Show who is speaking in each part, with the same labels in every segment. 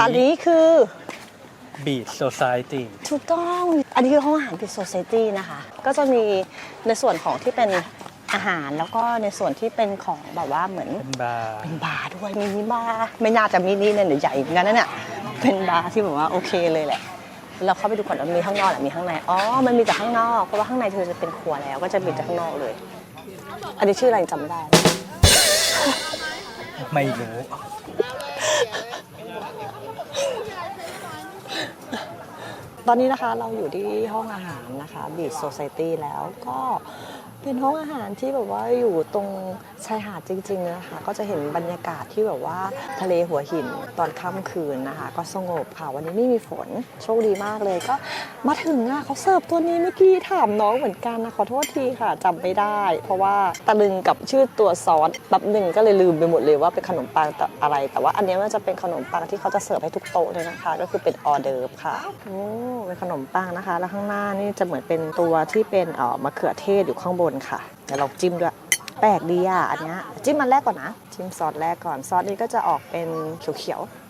Speaker 1: อันนี้คือ
Speaker 2: บีดโซซายตี้
Speaker 1: ถูกต้อง อันนี้คือห้องอาหารพิซ Society นะคะ ก็จะมีในส่วนของที่เป็นอาหารแล้วก็ในส่วนที่เป็นของแบบว่าเหมือน
Speaker 2: เป็นบาร์
Speaker 1: เป็นบาร์ด้วยมินิบาร์ไม่น่าจะมินิเนี่ยเดี๋ยวใหญ่เหมือนกันนะเนี่ยเป็นบาร์ที่แบบว่าโอเคเลยแหละ เราเข้าไปดูก่อนว่ามีข้างนอกหรือมีข้างในอ๋อมันมีแต่ข้างนอกเพราะว่าข้างในเธอจะเป็นครัวแล้ว ก็จะมีแต่ข้างนอกเลย อันนี้ชื่ออะไรจำไม่ได้
Speaker 2: ไม่รู้
Speaker 1: ตอนนี้นะคะเราอยู่ที่ห้องอาหารนะคะบีชโซซิตี้แล้วก็ เป็นห้องอาหารที่แบบว่าอยู่ตรงชายหาดจริงๆนะคะก็จะเห็นบรรยากาศที่แบบว่าทะเลหัวหินตอนค่ำคืนนะคะ ก็สงบค่ะวันนี้ไม่มีฝนโชคดีมากเลยก็มาถึงอะเขาเสิร์ฟตัวนี้เมื่อกี้ถามน้องเหมือนกันนะขอโทษทีค่ะจำไม่ได้ เพราะว่าตะลึงกับชื่อตัวซอสแป๊บหนึ่งก็เลยลืมไปหมดเลยว่าเป็นขนมปังแต่อะไร แต่ว่าอันนี้มันจะเป็นขนมปังที่เขาจะเสิร์ฟให้ทุกโต๊ะเลยนะคะ ก็คือเป็นออเดิร์ฟค่ะโอ้เป็นขนมปังนะคะ แล้วข้างหน้านี่จะเหมือนเป็นตัวที่เป็นเอ่อมะเขือเทศอยู่ข้างบนค่ะ เดี๋ยวเราจิ้มด้วย แปลกดีอะอันเนี้ยจิ้มมันแรกก่อนนะ จิ้มซอสแรกก่อน ซอสนี้ก็จะออกเป็นเขียวๆ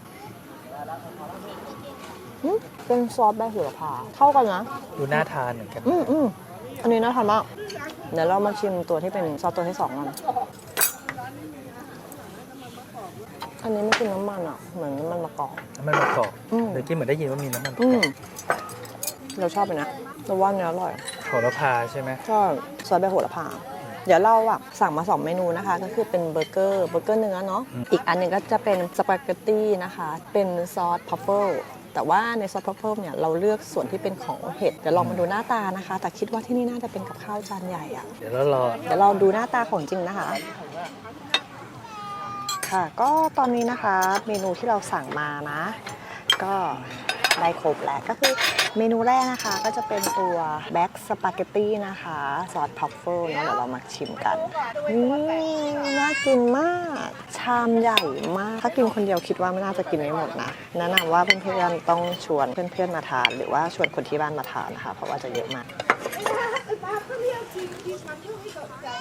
Speaker 1: อืมเป็นซอสใบโหระพาเข้ากันนะ
Speaker 2: ดูน่าทานเหมือนกัน
Speaker 1: อืมอืมอันนี้น่าทานมาก เดี๋ยวเรามาชิมตัวที่เป็นซอสตัวที่สองกันอันนี้ไม่กินน้ำมันอะ เหมือนน้ำมันมะกอก
Speaker 2: น้ำมันมะกอก
Speaker 1: อืม
Speaker 2: เมื่อกี้เหมือนได้ยินว่ามีน้ำมันมะ
Speaker 1: อื
Speaker 2: ก
Speaker 1: ม
Speaker 2: อก
Speaker 1: เราชอบไปนะเราว่าเนื้ออร่อย
Speaker 2: โหระพาใช่ไหม
Speaker 1: ก็ซอสใบโหระพา เดี๋ยวเราอะสั่งมา 2 เมนูนะคะ ก็คือเป็นเบอร์เกอร์เบอร์เกอร์เนื้อเนาะอีกอันหนึ่งก็จะเป็นสปาเกตตี้นะคะ เป็นซอสพัฟเฟิลแต่ว่าในซอสพัฟเฟิลเนี่ยเราเลือกส่วนที่เป็นของเห็ดเดี๋ยวลองมาดูหน้าตานะคะ แต่คิดว่าที่นี่น่าจะเป็นกับข้าวจานใหญ่อะ
Speaker 2: เดี๋ยวเรารอ
Speaker 1: เดี๋ยวเราดูหน้าตาของจริงนะคะ ค่ะ ก็ตอนนี้นะคะเมนูที่เราสั่งมานะ ก็ ได้ครบแล้วก็คือเมนูแรกนะคะก็จะเป็นตัวแบ็กสปาเกตตี้นะคะซอสพัฟเฟิลเนาะเดี๋ยวเรามาชิมกันนี่น่ากินมาก ชามใหญ่มาก ถ้ากินคนเดียวคิดว่าไม่น่าจะกินไม่หมดนะแนะนำว่าเพื่อนๆต้องชวนเพื่อนๆมาทาน หรือว่าชวนคนที่บ้านมาทานนะคะ เพราะว่าจะเยอะมาก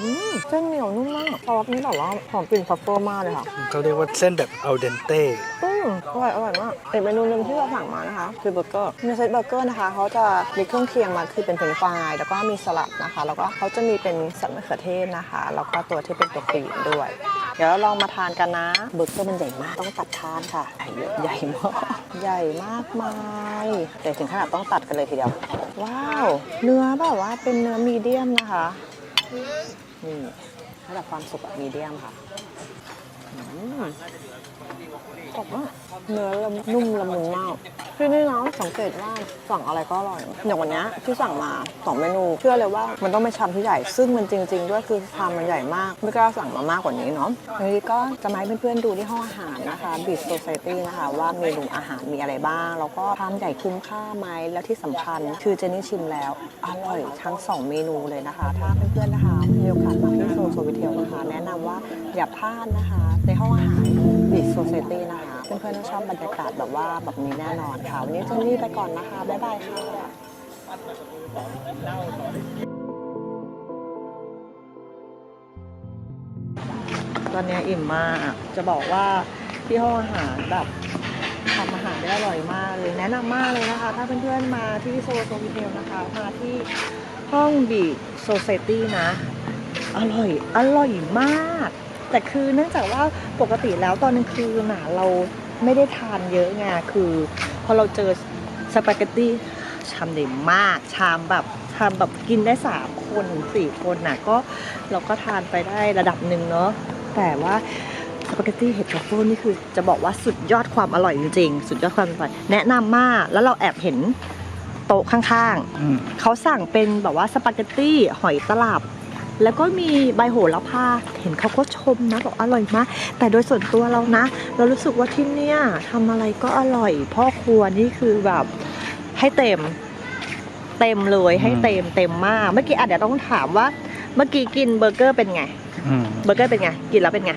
Speaker 1: อืมเส้นเหนียวนุ่มมากซอสนี่แบบว่าหอมกลิ่นพัฟเฟิลมากเลยค่ะ
Speaker 2: เขาเรียกว่าเส้นแบบอัลเดนเต้
Speaker 1: อื มอร่อยอร่อยมากอีกเมนูหนึ่งที่เราสั่งมานะคะ คือเบอร์เกอร์ในเซตเบอร์เกอร์นะคะเขาจะมีเครื่องเคียงมาคือเป็นเฟรนฟรายแล้วก็มีสลัดนะคะ แล้วก็เขาจะมีเป็นสันมะเขือเทศนะคะ แล้วก็ตัวที่เป็นตัวครีมด้วย เดี๋ยวเราลองมาทานกันนะเบอร์เกอร์มันใหญ่มากต้องตัดทานค่ะใหญ่ใหญ่มากใหญ่มากมายแต่ถึงขนาดต้องตัดกันเลยทีเดียวว้าว เนื้อแบบว่าเป็นเนื้อมีเดียมนะคะนี่ระดับความสุกแบบมีเดียมค่ะ อบมากเนื้อละนุ่มละมุนมากที่นี่เนาะสังเกตว่าสั่งอะไรก็อร่อยอย่างวันนี้ที่สั่งมาสองเมนู เชื่อเลยว่ามันต้องเป็นชามที่ใหญ่ซึ่งมันจริง ๆ ด้วยคือชามมันใหญ่มากไม่กล้าสั่งมามากกว่านี้เนาะทีนี้ก็จะมาให้เพื่อนๆดูที่ห้องอาหารนะคะ Beach Society นะคะว่าเมนูอาหารมีอะไรบ้าง แล้วก็ชามใหญ่คุ้มค่าไหมแล้วที่สำคัญคือเจนนี่ชิมแล้วอร่อยทั้งสองเมนูเลยนะคะ ถ้าเพื่อนๆนะคะมีโอกาสมาที่โซโซวิเทลนะคะ แนะนำว่าอย่าพลาดนะคะ ในห้องอาหาร Beach พื่อนๆต้องชอบบรรยากาศแบบว่าแบบนี้แน่นอนค่ะ วันนี้เจนนี่ไปก่อนนะคะ บ๊ายบายค่ะตอนนี้อิ่มมาก จะบอกว่าที่ห้องอาหารแบบทำอาหารได้อร่อยมากเลย แนะนำมากเลยนะคะ ถ้าเพื่อนๆมาที่โซโซวิเทลนะคะ มาที่ห้องบีโซเซตี้นะ อร่อย อร่อยมาก แต่คือเนื่องจากว่าปกติแล้วตอนกลางคืนน่ะเรา ไม่ได้ทานเยอะไงคือพอเราเจอสปาเกตตี้ชามใหญ่มาก ชามแบบชามแบบกินได้สามคนสี่คนน่ะก็เราก็ทานไปได้ระดับหนึ่งเนาะแต่ว่าสปาเกตตี้เห็ดทรัฟเฟิลนี่คือจะบอกว่าสุดยอดความอร่อยจริงๆ สุดยอดความอร่อยแนะนำมาก แล้วเราแอบเห็นโต๊ะข้างๆ
Speaker 2: อืม
Speaker 1: เขาสั่งเป็นแบบว่าสปาเกตตี้หอยตลับ แล้วก็มีใบโหระพาเห็นเขาก็ชมนะบอกอร่อยมาก แต่โดยส่วนตัวเรานะ เรารู้สึกว่าที่เนี่ยทำอะไรก็อร่อย พ่อครัวนี่คือแบบให้เต็มเต็มเลยให้เต็มเต็มมาก เมื่อกี้อาจจะเดี๋ยวต้องถามว่า เมื่อกี้กินเบอร์เกอร์เป็นไง
Speaker 2: อืม
Speaker 1: เบอร์เกอร์เป็นไงกินแล้วเป็นไง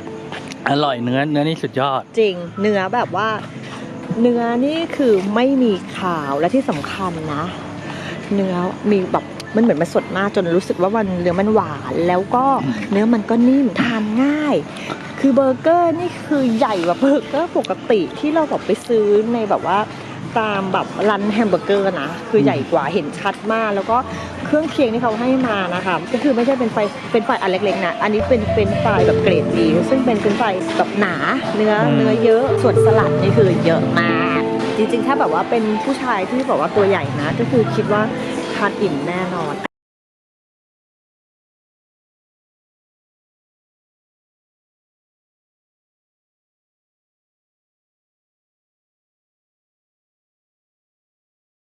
Speaker 2: อร่อยเนื้อเนื้อนี่สุดยอด
Speaker 1: จริง เนื้อแบบว่า เนื้อนี่คือไม่มีขาวและที่สำคัญนะ เนื้อมีแบบ มันเหมือนมันสดมากจนรู้สึกว่ามันเนื้อมันหวานแล้วก็
Speaker 2: อืม
Speaker 1: เนื้อมันก็นิ่มทานง่ายคคือเบอร์เกอร์นี่คือใหญ่กว่าเบอร์เกอร์ปกติที่เราแบบไปซื้อในแบบว่าตามแบบร้านแฮมเบอร์เกอร์นะคือใหญ่กว่าเห็นชัดมาก แล้วก็เครื่องเคียงที่เขาให้มานะคะก็คือไม่ใช่เป็นไฟเป็นไฟอันเล็กๆนะอันนี้เป็นเป็นไฟแบบเกรดดีซึ่งเป็นเป็นไฟแบบหนาเนื้อ
Speaker 2: อืม
Speaker 1: เนื้อเยอะส่วนสลัดนี่คือเยอะมาก จริงๆ ถ้าแบบว่าเป็นผู้ชายที่แบบว่าตัวใหญ่นะ ก็คือคิดว่า ทานอิ่มแน่นอน